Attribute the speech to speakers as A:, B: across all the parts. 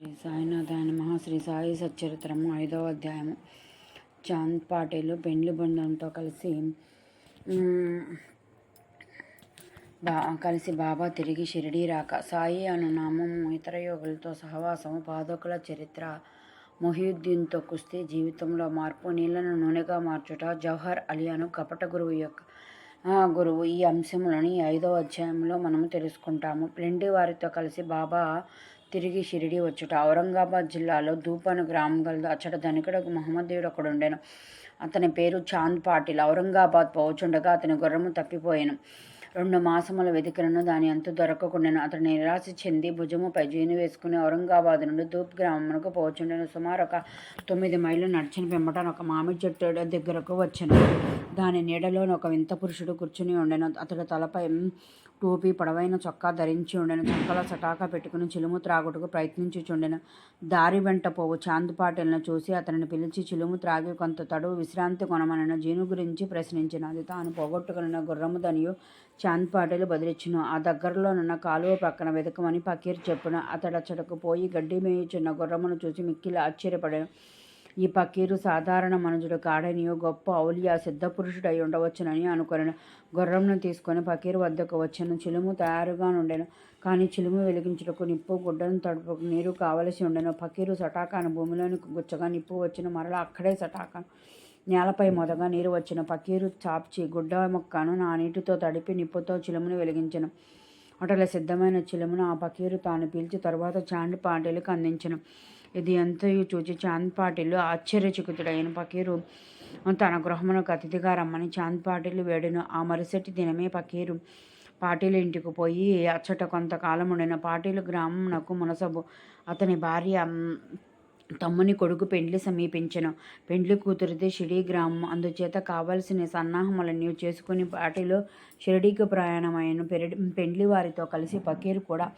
A: శ్రీ సాయినాథాయ నమ శ్రీ సాయి సచ్చరిత్రము ఐదవ అధ్యాయము. చాంద్ పాటేలు పెండ్లి బృందంతో కలిసి బా కలిసి బాబా తిరిగి షిరిడి రాక. సాయి అను నామము ఇతర యోగులతో సహవాసము పాదకుల చరిత్ర మొహియుద్దీన్తో కుస్తీ జీవితంలో మార్పు నీళ్ళను నూనెగా మార్చుట జవహర్ అలీ అను కపట గురువు యొక్క గురువు ఈ అంశములను ఐదవ అధ్యాయంలో మనము తెలుసుకుంటాము. ప్లెండి వారితో కలిసి బాబా తిరిగి షిరిడి వచ్చుట. ఔరంగాబాద్ జిల్లాలో దూపను గ్రామం గలదు. అచ్చట ధనికుడకు మహమ్మదేవుడు ఒకడుండెను అతని పేరు చాంద్ పాటిల్. ఔరంగాబాద్ పోవచుండగా అతని గుర్రము తప్పిపోయాను. రెండు మాసముల వెతికలను దాని అంతు దొరకకుండాను అతడు నిరాశ చెంది భుజముపై జీను వేసుకుని ఔరంగాబాద్ నుండి ధూప్ గ్రామమునకు పోచుండెను. సుమారు ఒక తొమ్మిది మైళ్ళు నడిచిన పిమ్మట ఒక మామిడి చెట్టు దగ్గరకు వచ్చాను. దాని నీడలోని ఒక వింత పురుషుడు కూర్చుని ఉండెను. అతడు తలపై టోపీ పొడవైన చొక్కా ధరించి ఉండెను. చొక్కల సటాకా పెట్టుకుని చిలుము త్రాగుటకు ప్రయత్నించుచుండెను. దారి వెంట పోవు చాందుపాటిలను చూసి అతనిని పిలిచి చిలుము త్రాగి కొంత తడువు విశ్రాంతి కొనమనను. జీను గురించి ప్రశ్నించిన. అది తాను పోగొట్టుకున్న గుర్రము దనియు చాంద్ పాటలు బదిలిచ్చును. ఆ దగ్గరలోనున్న కాలువ పక్కన వెతకమని పకీర్ చెప్పును. అతడచ్చటకు పోయి గడ్డి మేయుచున్న గుర్రమును చూసి మిక్కిలి ఆశ్చర్యపడాను ఈ పకీరు సాధారణ మనుషుడు కాడనియో గొప్ప ఔలియా సిద్ధపురుషుడై ఉండవచ్చునని అనుకొనెను. గుర్రంను తీసుకొని పకీరు వద్దకు వచ్చాను. చిలుము తయారుగా నుండెను. కానీ చిలుము వెలిగించుటకు నిప్పు గుడ్డను తడుపుకు నీరు కావలసి ఉండెను. పకీరు సటాకాను భూమిలోని గుచ్చగా నిప్పు వచ్చిన మరలా అక్కడే సటాకాను. నేలపై మొదగా నీరు వచ్చిన పకీరు చాప్చి గుడ్డ మొక్కను నా నీటితో తడిపి నిప్పుతో చిలుమును వెలిగించను. అటల సిద్ధమైన చిలుమును ఆ పకీరు తాను పీల్చి తరువాత చాండ్ పాటీలకు అందించను. ఇది ఎంతయు చూచి చాంద్ పాటిల్ ఆశ్చర్యచకితుడైన పకీరు తన గృహమునకు అతిథిగా రమ్మని చాంద్ పాటిల్ వేడును. ఆ మరుసటి దినమే పకీరు పాటీలు ఇంటికి పోయి అచ్చట కొంతకాలం ఉండిన పాటీలు గ్రామంనకు మునసబు. అతని భార్య తమ్ముని కొడుకు పెండ్లి సమీపించను. పెండ్లి కూతురిది షిడీ గ్రామం. అందుచేత కావలసిన సన్నాహములన్నీ చేసుకుని వాటిలో షిరిడీకి ప్రయాణమైన పెరడి పెండ్లి వారితో కలిసి పకీరు కూడా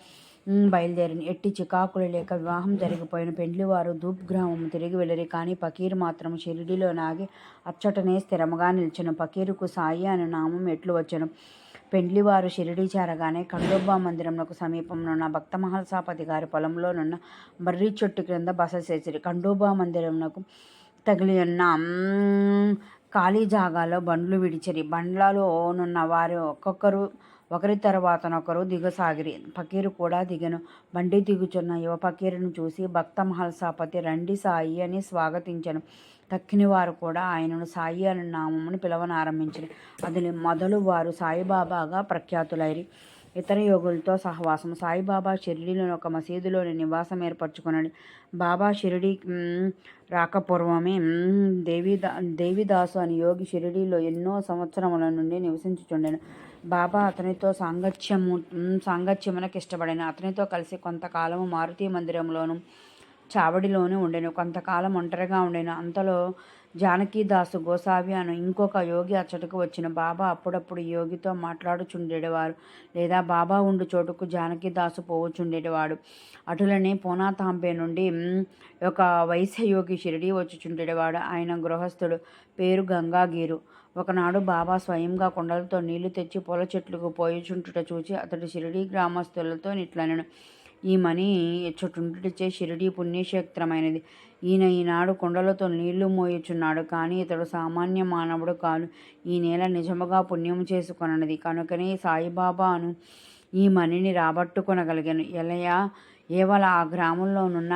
A: బయలుదేరిన. ఎట్టి చికాకులు లేక వివాహం జరిగిపోయిన పెండ్లివారు ధూప్ గ్రామం తిరిగి వెళ్ళరి. కానీ పకీర్ మాత్రం షిరిడిలో నాగి అచ్చటనే స్థిరముగా నిలిచను. పకీరుకు సాయి అనే నామం ఎట్లు వచ్చను. పెండ్లివారు షిరిడి చేరగానే ఖండోబా మందిరమునకు సమీపంలోన్న భక్త మహల్సాపతి గారి పొలంలోనున్న మర్రి చెట్టు క్రింద బస చేసిరి. కండోబా మందిరంకు తగిలి ఉన్న ఖాళీ జాగాలో బండ్లు విడిచిరి. బండ్లలో నున్న వారు ఒక్కొక్కరు ఒకరి తర్వాతనొకరు దిగసాగిరి. ఫకీరు కూడా దిగను. బండి దిగుచున్న యువ ఫకీరును చూసి భక్త మహల్సాపతి రండి సాయి అని స్వాగతించను. తక్కిన వారు కూడా ఆయనను సాయి అని నామమును పిలవనారంభించారు. అది మొదలు వారు సాయిబాబాగా ప్రఖ్యాతులైరి. ఇతర యోగులతో సహవాసం సాయిబాబా షిరిడీలోని ఒక మసీదులోని నివాసం ఏర్పరచుకున్నాడు బాబా షిరిడి రాకపూర్వమే దేవిదా దేవిదాసు అని యోగి షిరిడీలో ఎన్నో సంవత్సరముల నుండి నివసించుచుండెను. బాబా అతనితో సాంగత్యము సాంగత్యమునకు ఇష్టపడిన. అతనితో కలిసి కొంతకాలము మారుతి మందిరంలోను చావడిలోనే ఉండెను. కొంతకాలం ఒంటరిగా ఉండెను. అంతలో జానకీదాసు గోసావి అను ఇంకొక యోగి అచ్చటకు వచ్చిన బాబా అప్పుడప్పుడు యోగితో మాట్లాడుచుండేవారు లేదా బాబా ఉండు చోటుకు జానకీదాసు పోవచుండేవాడు. అటులనే పూనాతాంబే నుండి ఒక వైశ్యయోగి షిరిడి వచ్చుచుండేవాడు. ఆయన గృహస్థుడు పేరు గంగాగీరు. ఒకనాడు బాబా స్వయంగా కొండలతో నీళ్ళు తెచ్చి పూల చెట్లకు పోయిచుంటుట చూచి అతడు షిరిడి గ్రామస్తులతో నిట్లనను. ఈ మని ఎచ్చుటుంటుచే షిరిడి పుణ్యక్షేత్రమైనది. ఈయన ఈనాడు కుండలతో నీళ్ళు మోయుచున్నాడు. కానీ ఇతడు సామాన్య మానవుడు కాదు. ఈ నేల నిజముగా పుణ్యం చేసుకొనది కనుకనే సాయిబాబాను ఈ మణిని రాబట్టుకొనగలిగాను. ఎలయా ఏవల ఆ గ్రామంలోనున్న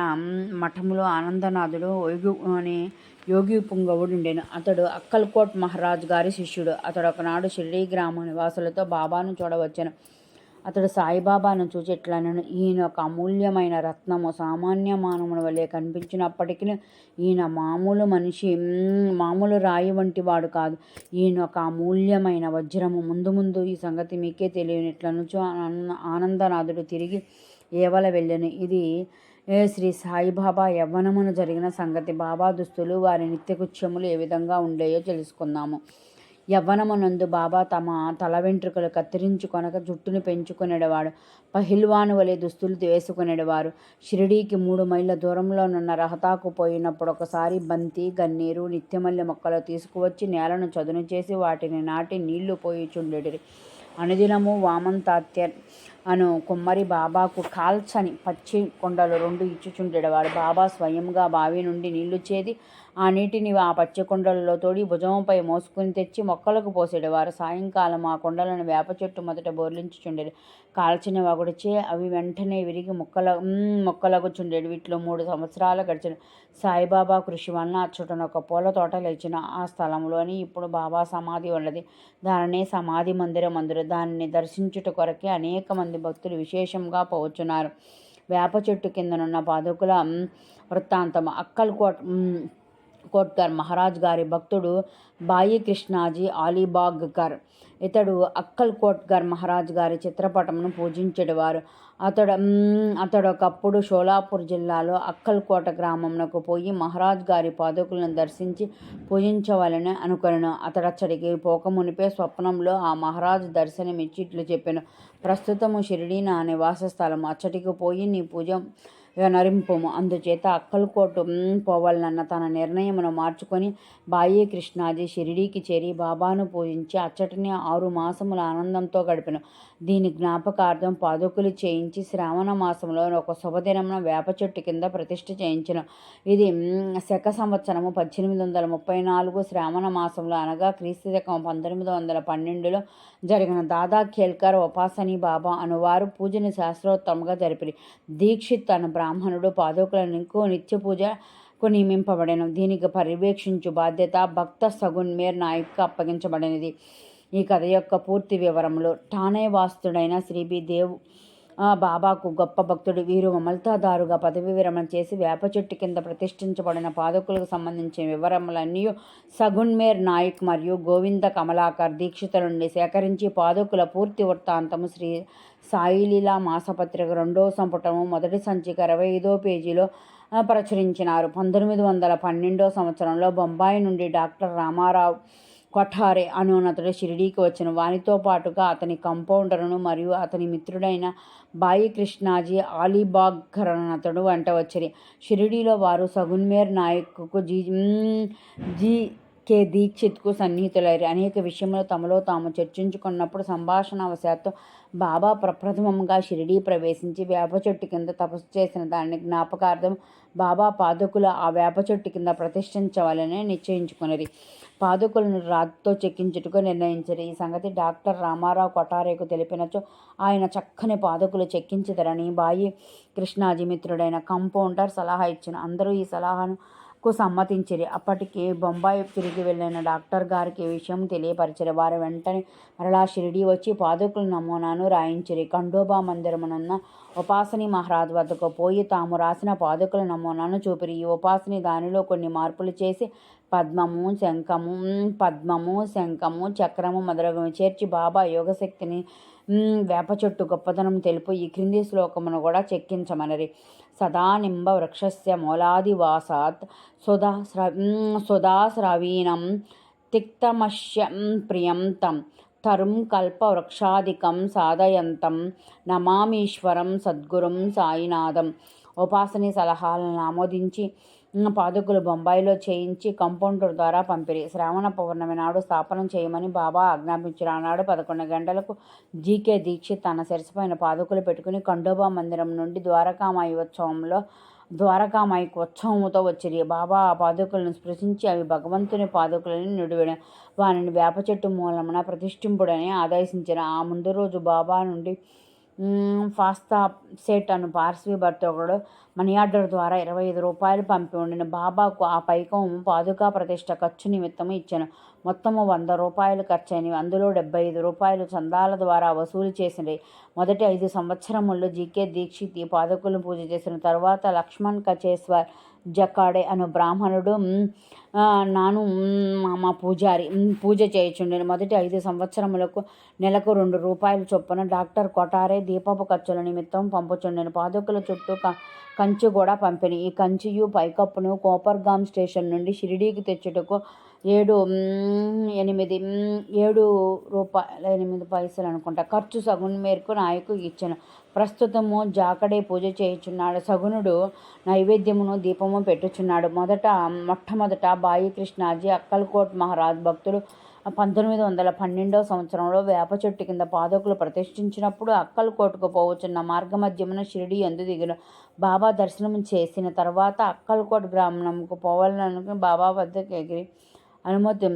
A: మఠములో ఆనందనాథుడు యోగి అనే యోగి పుంగవుడుండెను. అతడు అక్కల్కోట్ మహారాజ్ గారి శిష్యుడు. అతడు ఒకనాడు షిరిడి గ్రామ నివాసులతో బాబాను చూడవచ్చాను. అతడు సాయిబాబాను చూచేట్లనను ఈయన ఒక అమూల్యమైన రత్నము సామాన్య మానవుని వలె కనిపించినప్పటికీ ఈయన మామూలు మనిషి మామూలు రాయి వంటి వాడు కాదు. ఈయన ఒక అమూల్యమైన వజ్రము. ముందు ముందు ఈ సంగతి మీకే తెలియనిట్లనుచు ఆనంద ఆనందనాథుడు తిరిగి ఏవల వెళ్ళను. ఇది శ్రీ సాయిబాబా యవ్వనమును జరిగిన సంగతి. బాబా దుస్తులు వారి నిత్యకృత్యములు ఏ విధంగా ఉండేయో తెలుసుకుందాము. యవ్వనమునందు బాబా తమ తల వెంట్రుకలు కత్తిరించుకొనక జుట్టును పెంచుకునేవాడు పహిల్వాను వలె దుస్తులు వేసుకునేవారు షిరిడీకి మూడు మైళ్ళ దూరంలోనున్న రహతాకు పోయినప్పుడు ఒకసారి బంతి గన్నీరు నిత్యమల్లి మొక్కలు తీసుకువచ్చి నేలను చదును చేసి వాటిని నాటి నీళ్ళు పోయిచుండెడిరి. అనుదినము వామంతాత్యర్ అను కుమ్మరి బాబాకు కాల్చని పచ్చి కొండలు రెండు ఇచ్చుచుండేవాడు బాబా స్వయంగా బావి నుండి నీళ్ళు చేది ఆ నీటిని ఆ పచ్చికుండలలో తోడి భుజంపై మోసుకుని తెచ్చి మొక్కలకు పోసేడేవారు సాయంకాలం ఆ కొండలను వేప చెట్టు మొదట బోర్లించుచుండేది కాల్చిన వగుడిచే అవి వెంటనే విరిగి మొక్కల మొక్కలగుచుండేది వీటిలో మూడు సంవత్సరాలు గడిచిన. సాయిబాబా కృషి వలన అచ్చుటన ఒక పూల తోట లేచిన. ఆ స్థలంలోని ఇప్పుడు బాబా సమాధి ఉన్నది. దానినే సమాధి మందిరం అందరు. దానిని దర్శించుట కొరకే అనేక మంది భక్తులు విశేషంగా పోవచ్చున్నారు వేప చెట్టు కిందనున్న పాదుకుల వృత్తాంతం అక్కల్కోట కోట్కర్ మహారాజ్ గారి భక్తుడు బాయి కృష్ణాజీ ఆలీబాగ్కర్. ఇతడు అక్కల్ కోట్కర్ మహారాజ్ గారి చిత్రపటమును పూజించేవారు అతడు అతడు ఒకప్పుడు షోలాపూర్ జిల్లాలో అక్కల్కోట గ్రామంలోకి పోయి మహారాజ్ గారి పాదకులను దర్శించి పూజించవాలని అనుకొనను. అతడచ్చడికి పోకమునిపే స్వప్నంలో ఆ మహారాజు దర్శనమిచ్చి ఇట్లు చెప్పాను. ప్రస్తుతము షిరిడీ నా నివాస స్థలం అచ్చటికి పోయి నీ పూజ నరింపము అందుచేత అక్కలకోటు పోవాలన్న తన నిర్ణయమును మార్చుకొని బాయి కృష్ణాజీ షిరిడీకి చేరి బాబాను పూజించి అచ్చటనే ఆరు మాసముల ఆనందంతో గడిపెను. దీని జ్ఞాపకార్థం పాదుకులు చేయించి శ్రావణ మాసంలో ఒక శుభదినమున వేప చెట్టు కింద ప్రతిష్ఠ చేయించిన. ఇది శక సంవత్సరము పద్దెనిమిది వందల ముప్పై నాలుగు శ్రావణ మాసంలో అనగా క్రీస్తు శకం పంతొమ్మిది వందల పన్నెండులో జరిగిన దాదా ఖేల్కర్ ఉపాసని బాబా అనువారు పూజను శాస్త్రోత్తమంగా జరిపిరి. దీక్షిత్ తన బ్రాహ్మణుడు పాదకులకు నిత్య పూజ నియమింపబడను దీనికి పర్యవేక్షించు బాధ్యత భక్త సగున్మేర్ నాయక్కు అప్పగించబడినది. ఈ కథ యొక్క పూర్తి వివరములు ఠానే వాస్తుడైన శ్రీబి దేవ్ బాబాకు గొప్ప భక్తుడు. వీరు మమల్తాదారుగా పదవి విరమణ చేసి వేప చెట్టు కింద ప్రతిష్ఠించబడిన పాదకులకు సంబంధించిన వివరములన్నీ సగున్మేర్ నాయక్ మరియు గోవింద కమలాకర్ దీక్షిత నుండి సేకరించి పాదకుల పూర్తి వృత్తాంతము శ్రీ సాయిలీలా మాసపత్రిక రెండో సంపుటము మొదటి సంచిక ఇరవై ఐదో పేజీలో ప్రచురించినారు. పంతొమ్మిది వందల పన్నెండో సంవత్సరంలో బొంబాయి నుండి డాక్టర్ రామారావు కొఠారే అనునతడు షిరిడీకి వచ్చిన. వానితో పాటుగా అతని కంపౌండర్ను మరియు అతని మిత్రుడైన బాయి కృష్ణాజీ అలీబాగ్కరణతడు వెంట వచ్చిరి షిరిడీలో వారు సగున్మేర్ నాయక్కు జీ జీ కే దీక్షిత్కు సన్నిహితులైరి. అనేక విషయంలో తమలో తాము చర్చించుకున్నప్పుడు సంభాషణవశాత్తు బాబా ప్రప్రథమంగా షిరిడీ ప్రవేశించి వేప చెట్టు కింద తపస్సు చేసిన దాన్ని జ్ఞాపకార్థం బాబా పాదకులు ఆ వేప చెట్టు కింద ప్రతిష్ఠించవాలని నిశ్చయించుకున్నది పాదుకులను రాతితో చెక్కించుటకు నిర్ణయించారు. ఈ సంగతి డాక్టర్ రామారావు కొటారేకు తెలిపినచో ఆయన చక్కని పాదుకులు చెక్కించుదరని బాయి కృష్ణాజిమిత్రుడైన కంపౌండర్ సలహా ఇచ్చిన. అందరూ ఈ సలహాను కు సమ్మతించిరి. అప్పటికి బొంబాయి తిరిగి వెళ్ళిన డాక్టర్ గారికి విషయం తెలియపరిచిరి. వారు వెంటనే మరలా షిరిడి వచ్చి పాదుకుల నమూనాను రాయించిరి. ఖండోబా మందిరమునున్న ఉపాసని మహారాజ్ వద్దకు పోయి తాము రాసిన పాదుకుల నమూనాను చూపిరి. ఈ ఉపాసని దానిలో కొన్ని మార్పులు చేసి పద్మము శంఖము పద్మము శంఖము చక్రము మొదలగు చేర్చి బాబా యోగశక్తిని వేప చెట్టు గొప్పతనం తెలుపు ఈ క్రింది శ్లోకమును కూడా చెక్కించమనరి. సదానింబ వృక్షస్య మూలాదివాసాత్ సుధా సుధాశ్రవీణం తిక్తమశ్యం ప్రియంతం. తరుం కల్పవృక్షాదికం సాధయంతం. నమామీశ్వరం సద్గురుం సాయినాథం. ఉపాసని సలహాలను ఆమోదించి పాదుకులు బొంబాయిలో చేయించి కంపౌండర్ ద్వారా పంపిరి. శ్రావణ పౌర్ణమి నాడు స్థాపనం చేయమని బాబా ఆజ్ఞాపించిన ఆనాడు పదకొండు గంటలకు జీకే దీక్షిత్ తన శిరసపైన పాదుకులు పెట్టుకుని కండోబా మందిరం నుండి ద్వారకామాయి ఉత్సవంలో ద్వారకామాయికి ఉత్సవముతో వచ్చిరి. బాబా ఆ పాదుకులను స్పృశించి అవి భగవంతుని పాదుకులని నిడివిడ వారిని వేప చెట్టు మూలమున ప్రతిష్ఠింపుడని ఆదేశించిన ఆ ముందు రోజు బాబా నుండి ఫాస్తా సెట్ అను పార్శ్వీ భర్త ఒకడు మనీ ఆర్డర్ ద్వారా ఇరవై ఐదు రూపాయలు పంపి ఉండిన బాబాకు ఆ పైకం పాదుకా ప్రతిష్ట ఖర్చు నిమిత్తం ఇచ్చాను. మొత్తము వంద రూపాయలు ఖర్చయినవి అందులో డెబ్బై ఐదు రూపాయలు చందాల ద్వారా వసూలు చేసినవి మొదటి ఐదు సంవత్సరముల్లో జీకే దీక్షిత్ ఈ పాదకులను పూజ చేసిన తర్వాత లక్ష్మణ్ కచేశ్వర్ జకాడే అను బ్రాహ్మణుడు నాను మా పూజారి పూజ చేయుచుండెను. మొదటి ఐదు సంవత్సరములకు నెలకు రెండు రూపాయల చొప్పున డాక్టర్ కొటారే దీపపు ఖర్చుల నిమిత్తం పంపుచుండెను. పాదుకుల చుట్టూ క కంచు కూడా పంపిణీ. ఈ కంచియు పైకప్పును కోపర్గామ్ స్టేషన్ నుండి షిరిడీకి తెచ్చుటకు ఏడు ఎనిమిది ఏడు రూపాయల ఎనిమిది పైసలు అనుకుంటా ఖర్చు సగున్ మేరకు నాయకు ఇచ్చాను. ప్రస్తుతము జాకడే పూజ చేయుచున్నాడు. సగునుడు నైవేద్యమును దీపము పెట్టుచున్నాడు. మొదట మొట్టమొదట బాయి కృష్ణాజీ అక్కల్కోట్ మహారాజ్ భక్తులు పంతొమ్మిది వందల పన్నెండవ సంవత్సరంలో వేప చెట్టు కింద పాదకులు ప్రతిష్ఠించినప్పుడు అక్కలకోటకు పోవచ్చున్న మార్గమధ్యమున షిరిడి ఎందు దిగిన. బాబా దర్శనం చేసిన తర్వాత అక్కలకోట గ్రామంకు పోవాలనుకుని బాబా వద్దకు ఎగిరి అనుమతి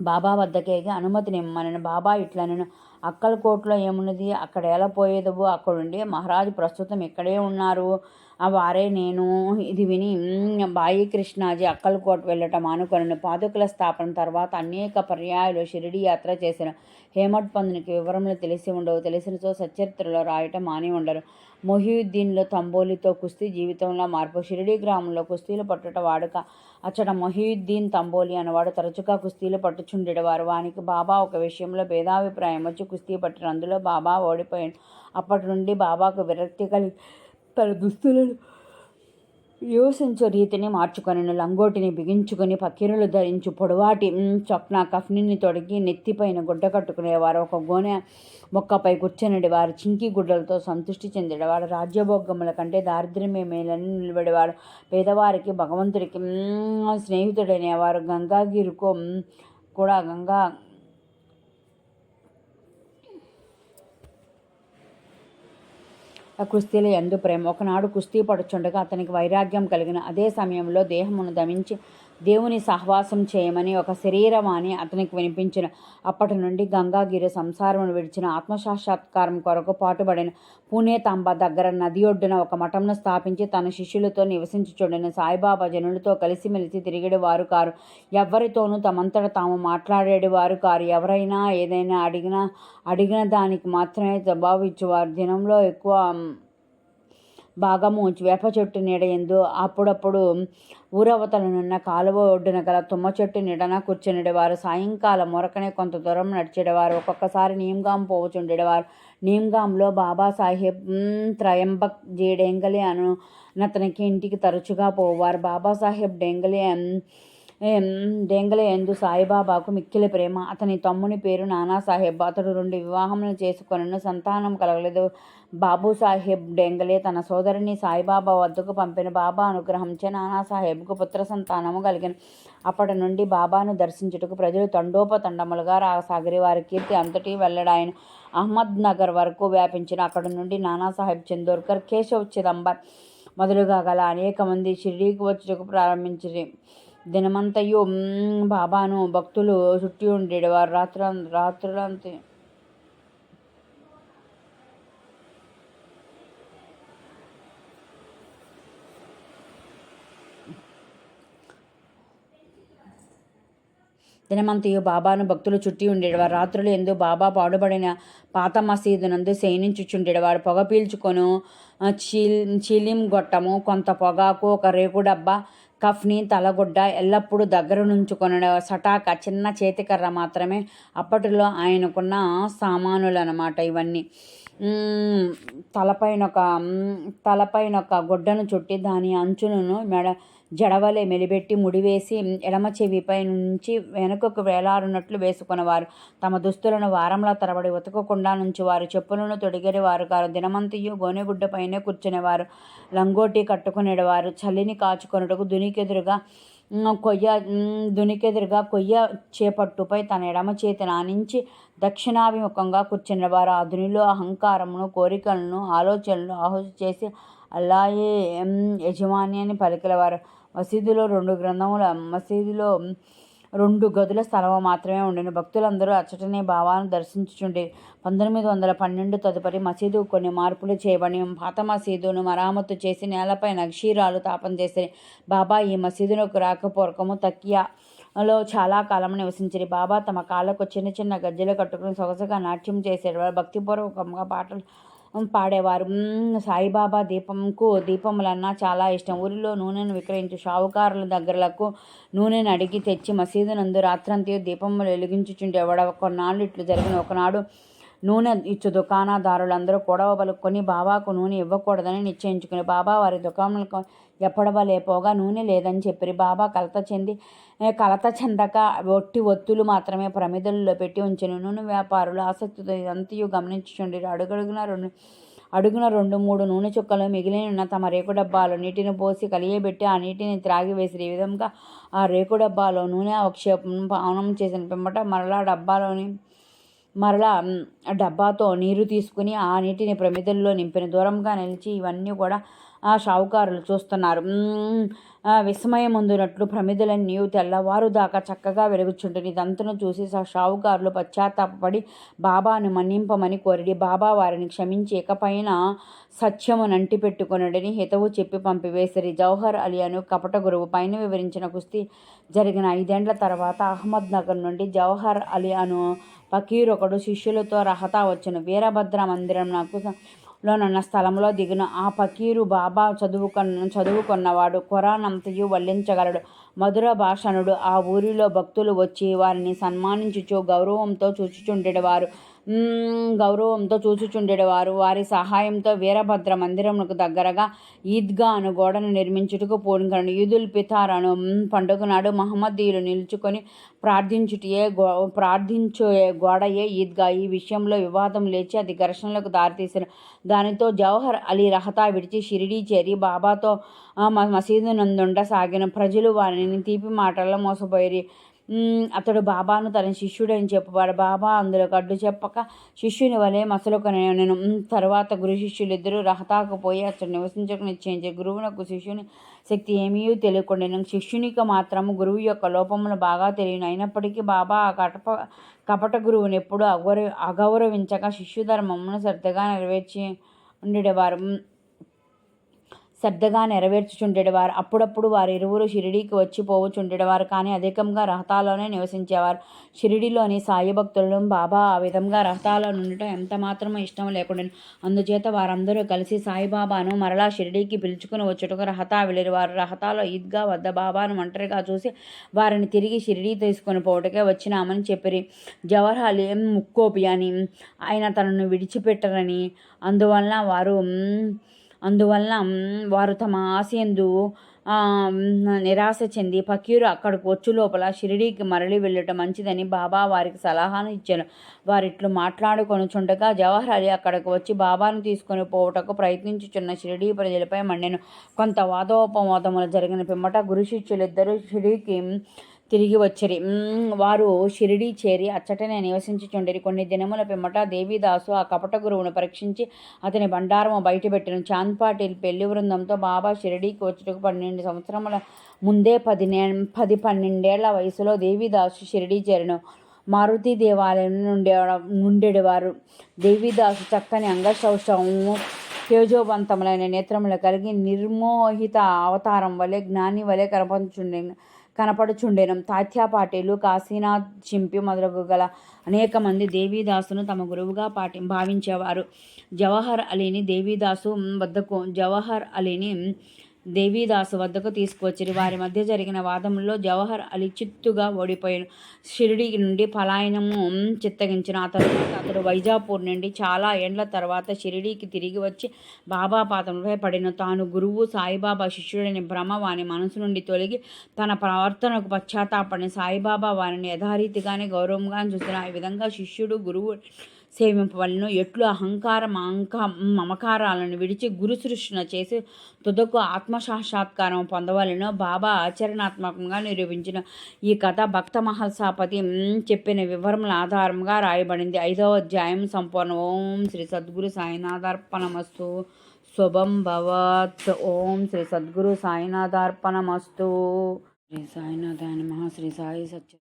A: బాబా వద్దకేగి అనుమతి నిమ్మనని. బాబా ఇట్లా నేను అక్కలకోట్లో ఏమున్నది? అక్కడ ఎలా పోయేదవు అక్కడుండే మహారాజు ప్రస్తుతం ఇక్కడే ఉన్నారు. ఆ వారే నేను. ఇది విని బాయి కృష్ణాజీ అక్కలకోట వెళ్ళటం అనుకొనను పాదుకల స్థాపన తర్వాత అనేక పర్యాయాలు షిరిడి యాత్ర చేసిన హేమట్ పందునికి వివరములు తెలిసి ఉండవు. తెలిసినచో సచరిత్రలో రాయటం మాని ఉండరు. మొహియుద్దీన్లో తంబోలితో కుస్తీ జీవితంలో మార్పు. షిరిడి గ్రామంలో కుస్తీలు పట్టుట వాడుక అచ్చట మొహియుద్దీన్ తంబోలి అనేవాడు తరచుగా కుస్తీలు పట్టుచుండేవారు వానికి బాబా ఒక విషయంలో భేదాభిప్రాయం వచ్చి కుస్తీ పట్టిన. అందులో బాబా ఓడిపోయాడు. అప్పటి నుండి బాబాకు విరక్తి కలిగి తన దుస్తులను యోసించు రీతిని మార్చుకొని లంగోటిని బిగించుకొని పక్కిరులు ధరించు పొడవాటి మ్, చొక్నా కఫ్నిని తొడిగి నెత్తిపైన గుడ్డ కట్టుకునేవారు. ఒక గోనె మొక్కపై కూర్చొని వారు చింకి గుడ్డలతో సంతృష్టి చెందేవారు రాజ్యభోగముల కంటే దారిద్ర్యమే మేలని నిలబడేవారు. పేదవారికి భగవంతుడికి స్నేహితుడనేవారు. గంగాగిరికో కూడా గంగా ఆ కుస్తీల ఎందు ప్రేమ. ఒకనాడు కుస్తీ పడుచుండగా అతనికి వైరాగ్యం కలిగిన అదే సమయంలో దేహమును దమించి దేవుని సహవాసం చేయమని ఒక శరీరమాని అతనికి వినిపించిన. అప్పటి నుండి గంగాగిరి సంసారమును విడిచిన ఆత్మసాక్షాత్కారం కొరకు పాటుపడిన పూణే తాంబా దగ్గర నది ఒడ్డున ఒక మఠంను స్థాపించి తన శిష్యులతో నివసించుచుండిన సాయిబాబా జనులతో కలిసిమెలిసి తిరిగేడు వారు కారు. ఎవరితోనూ తమంతట తాము మాట్లాడేడు వారు కారు. ఎవరైనా ఏదైనా అడిగినా అడిగిన దానికి మాత్రమే జవాబు ఇచ్చేవారు. దినంలో ఎక్కువ భాగము వేప చెట్టు నీడ ఎందు అప్పుడప్పుడు ఊరవతలనున్న కాలువ ఒడ్డున గల తుమ్మ చెట్టు నీడన కూర్చునిడేవారు. సాయంకాలం మొరకనే కొంత దూరం నడిచేవారు ఒక్కొక్కసారి నీమ్గాం పోవచుండేవారు. నీమ్గాంలో బాబాసాహెబ్ త్రయంబక్ జీ డెంగలే అను అతనికి ఇంటికి తరచుగా పోవారు బాబాసాహెబ్ డెంగలే మ్, డెంగలే ఎందు సాయిబాబాకు మిక్కిలి ప్రేమ. అతని తమ్ముని పేరు నానాసాహెబ్. అతడు రెండు వివాహములు చేసుకొనను సంతానం కలగలేదు. బాబు సాహెబ్ డెంగలే. తన సోదరుని సాయిబాబా వద్దకు పంపిన. బాబా అనుగ్రహంచే నానాసాహెబ్కు పుత్ర సంతానము కలిగిన. అప్పటి నుండి బాబాను దర్శించుటకు ప్రజలు తండోపతండములుగా రాసాగిరి వారి కీర్తి అంతటి వెల్లడాయన. అహ్మద్ నగర్ వరకు వ్యాపించిన అక్కడి నుండి నానాసాహెబ్ చందోర్కర్ కేశవ్ చిదంబర్ మొదలుగా గల అనేక మంది షిరిడీకి వచ్చుటకు ప్రారంభించింది దినమంతయు బాబాను భక్తులు చుట్టి ఉండేవారు రాత్ర రాత్రులంతే దినమంతయు బాబాను భక్తులు చుట్టి ఉండేవారు రాత్రులు ఎందు బాబా పాడుబడిన పాత మసీదు నందు శయనించుచుండేవాడు పొగ పీల్చుకొను చీల్ చీలిం గొట్టము కొంత పొగాకు ఒక రేకు డబ్బా కఫ్ని తలగుడ్డ ఎల్లప్పుడూ దగ్గర నుంచుకొనడం సటాక చిన్న చేతికర్ర మాత్రమే అప్పటిలో ఆయనకున్న సామానులు అనమాట ఇవన్నీ. తలపైన ఒక తలపైన ఒక గుడ్డను చుట్టి దాని అంచులను మెడ జడవలే మెలిబెట్టి ముడివేసి ఎడమ చెవిపై నుంచి వెనుకకు వేలారున్నట్లు వేసుకునేవారు. తమ దుస్తులను వారంలో తరబడి ఉతకకుండా నుంచి వారు చెప్పులను తొడిగేవారు వారు కారు. దినమంతయు గోనెగుడ్డ పైనే కూర్చునేవారు. లంగోటి కట్టుకునేవారు. చలిని కాచుకొనుటకు దునికెదురుగా కొయ్య దునికెదురుగా కొయ్య చేపట్టుపై తన ఎడమ చేతి నానించి దక్షిణాభిముఖంగా కూర్చునేవారు. ఆ దునిలో అహంకారమును కోరికలను ఆలోచనలను ఆహుతి చేసి అల్లాయే యజమాని అని పలికిలవారు. మసీదులో రెండు గ్రంథముల మసీదులో రెండు గదుల స్థలము మాత్రమే ఉండేను. భక్తులందరూ అచ్చటనే భావాలను దర్శించుచుండే పంతొమ్మిది వందల పన్నెండు తదుపరి మసీదు కొన్ని మార్పులు చేయబడి పాత మసీదును మరామత్తు చేసి నేలపై నక్షీరాలు తాపం చేసి బాబా ఈ మసీదునకు రాకపూర్వకము తక్కియా లో చాలా కాలం నివసించిరి. బాబా తమ కాళ్ళకు చిన్న చిన్న గజ్జెలు కట్టుకుని సొగసుగా నాట్యం చేసేవారు. భక్తిపూర్వకంగా పాటలు పాడేవారు. సాయిబాబా దీపంకు దీపములన్నా చాలా ఇష్టం. ఊరిలో నూనెను విక్రయించు షావుకారుల దగ్గరలకు నూనెను అడిగి తెచ్చి మసీదు నందు రాత్రంతయు దీపములు వెలిగించుచుండేవాడు. కొన్నాళ్ళు ఇట్లు జరిగిన ఒకనాడు నూనె ఇచ్చు దుకాణదారులందరూ గొడవ పలుకొని బాబాకు నూనె ఇవ్వకూడదని నిశ్చయించుకుని బాబా వారి దుకాణాలకు ఎప్పడవలేపోగా నూనె లేదని చెప్పిరి. బాబా కలత చెంది కలత చెందక ఒట్టి ఒత్తులు మాత్రమే ప్రమిదల్లో పెట్టి ఉంచిన. నూనె వ్యాపారులు ఆసక్తితో ఇదంతయు గమనించుండి అడుగడుగున రెండు అడుగున రెండు మూడు నూనె చుక్కలు మిగిలిన తమ రేకు డబ్బాలో నీటిని పోసి కలియబెట్టి ఆ నీటిని త్రాగివేసి ఈ విధంగా ఆ రేకు డబ్బాలో నూనె అవక్షేపం పానం చేసిన పిమ్మట మరలా డబ్బాలోని మరలా డబ్బాతో నీరు తీసుకుని ఆ నీటిని ప్రమిదల్లో నింపిన దూరంగా నిలిచి ఇవన్నీ కూడా ఆ షావుకారులు చూస్తున్నారు. మ్, విస్మయం ముందునట్లు ప్రమిదలన్నీ తెల్లవారు దాకా చక్కగా వెలుగుచుంటుంది ఇదంతను చూసి షావుకారులు పశ్చాత్తాపడి బాబాను మన్నింపమని కోరిడి. బాబా వారిని క్షమించి ఇకపైన సత్యమును అంటిపెట్టుకొనడని హితవు చెప్పి పంపివేసిరి. జవహర్ అలీ అను కపట గురువు పైన వివరించిన కుస్తీ జరిగిన ఐదేండ్ల తర్వాత అహ్మద్ నగర్ నుండి జవహర్ అలీ అను ఫకీర్ ఒకడు శిష్యులతో రహతా వచ్చును వీరభద్ర మందిరం నాకు లోనున్న స్థలంలో దిగున. ఆ ఫకీరు బాబా చదువుకొన్న చదువుకున్నవాడు ఖురాన్ అంతయు వల్లించగలడు. మధుర భాషణుడు ఆ ఊరిలో భక్తులు వచ్చి వారిని సన్మానించుచు గౌరవంతో చూచుచుండేవారు వారు. గౌరవంతో చూచుచుండేవారు. వారి సహాయంతో వీరభద్ర మందిరమునకు దగ్గరగా ఈద్గా అను గోడను నిర్మించుటకు పూనుకను ఈదుల్ పితార్ అను పండుగ నాడు మహమ్మదీయులు నిలుచుకొని ప్రార్థించుటయే గో ప్రార్థించే గోడయే ఈద్గా. ఈ విషయంలో వివాదం లేచి అది ఘర్షణలకు దారితీసిన. దానితో జవహర్ అలీ రహతా విడిచి షిరిడీ చేరి బాబాతో మ- మసీదు నందుండ సాగిన ప్రజలు వారిని తీపి మాటల్లో మోసపోయి అతడు బాబాను తన శిష్యుడని చెప్పవాడు. బాబా అందులో అడ్డు చెప్పక శిష్యుని వలె మసలుకొని నేను. తర్వాత గురు శిష్యులిద్దరూ రహతాకు పోయి అతడు నివసించక నిశ్చయించే గురువునకు శిష్యుని శక్తి ఏమీ తెలియకుండా శిష్యునికి మాత్రము గురువు యొక్క లోపములు బాగా తెలియను. అయినప్పటికీ బాబా ఆ కటప కపట గురువుని ఎప్పుడూ అగౌర అగౌరవించక శిష్యు ధర్మమును శ్రద్ధగా నెరవేర్చి ఉండేవారు శ్రద్ధగా నెరవేర్చుచుండేవారు. అప్పుడప్పుడు వారు ఇరువురు షిరిడీకి వచ్చి పోవచుండేవారు కానీ అధికంగా రహతాలోనే నివసించేవారు. షిరిడీలోని సాయి భక్తులను బాబా ఆ విధంగా రహతాలో ఉండటం ఎంత మాత్రమూ ఇష్టం లేకుండా. అందుచేత వారందరూ కలిసి సాయిబాబాను మరలా షిరిడీకి పిలుచుకుని వచ్చుటకు రహతా వెళ్ళిరు వారు రహతాలో ఈద్గా వద్ద బాబాను ఒంటరిగా చూసి వారిని తిరిగి షిరిడీ తీసుకొని పోవటకే వచ్చినామని చెప్పిరి. జవహర్ అలీ ముక్కోపి అని ఆయన తనను విడిచిపెట్టరని అందువలన వారు అందువల్ల అందువలన వారు తమ ఆశయందు నిరాశ చెంది ఫకీరు అక్కడికి వచ్చు లోపల షిరిడీకి మరలి వెళ్ళటం మంచిదని బాబా వారికి సలహాను ఇచ్చారు. వారిట్లు మాట్లాడుకొనుచుండగా జవహర్ అలీ అక్కడికి వచ్చి బాబాను తీసుకొని పోవుటకు ప్రయత్నించుచున్న షిరిడీ ప్రజలపై మండెను. కొంత వాదోపవాదములు జరిగిన పిమ్మట గురు శిష్యులిద్దరూ షిరిడీకి తిరిగి వచ్చిరి. వారు షిరిడీ చేరి అచ్చటనే నివసించుచుండిరి. కొన్ని దినముల పిమ్మట దేవిదాసు ఆ కపట గురువును పరీక్షించి అతని బండారము బయటపెట్టిన. చాంద్పాటి పెళ్ళి బృందంతో బాబా షిరిడీకి వచ్చుటకు పన్నెండు సంవత్సరముల ముందే పది నే పది పన్నెండేళ్ళ వయసులో దేవిదాసు షిరిడీ చేరను. మారుతి దేవాలయం నుండి నుండెడివారు. దేవిదాసు చక్కని అంగశౌషము తేజోవంతములైన నేత్రములు కలిగి నిర్మోహిత అవతారం వలె జ్ఞాని వలె కనపంచుండే కనపడుచుండెను. తాత్యా పాటీలు కాశీనాథ్ చింపి మొదలగు గల అనేక మంది దేవీదాసును తమ గురువుగా పాటి భావించేవారు. జవహర్ అలీని దేవీదాసు వద్దకు జవహర్ అలీని దేవీదాసు వద్దకు తీసుకువచ్చిరి. వారి మధ్య జరిగిన వాదంలో జవహర్ అలీ చిత్తుగా ఓడిపోయాను షిరిడి నుండి పలాయనము చిత్తగించిన ఆ తరువాత అతడు వైజాపూర్ నుండి చాలా ఏండ్ల తర్వాత షిరిడీకి తిరిగి వచ్చి బాబా పాదంపై పడిన తాను గురువు సాయిబాబా శిష్యుడని భ్రమ వాని మనసు నుండి తొలగి తన ప్రవర్తనకు పశ్చాత్తాపడిన సాయిబాబా వారిని యథారీతిగానే గౌరవంగా చూసిన ఈ విధంగా శిష్యుడు గురువు సేవింపవలను ఎట్లు అహంకారం అహంక మమకారాలను విడిచి గురు సృష్టిన చేసి తుదకు ఆత్మసాక్షాత్కారం పొందవలనో బాబా ఆచరణాత్మకంగా నిరూపించిన ఈ కథ భక్త మహల్సాపతి చెప్పిన వివరముల ఆధారంగా రాయబడింది. ఐదవ అధ్యాయం సంపూర్ణ. ఓం శ్రీ సద్గురు సాయినాథార్పణమస్తు. శుభం భవత్. ఓం శ్రీ సద్గురు సాయినాథార్పణమస్తు. శ్రీ సాయినాథాయ నమ. శ్రీ సాయి సత్య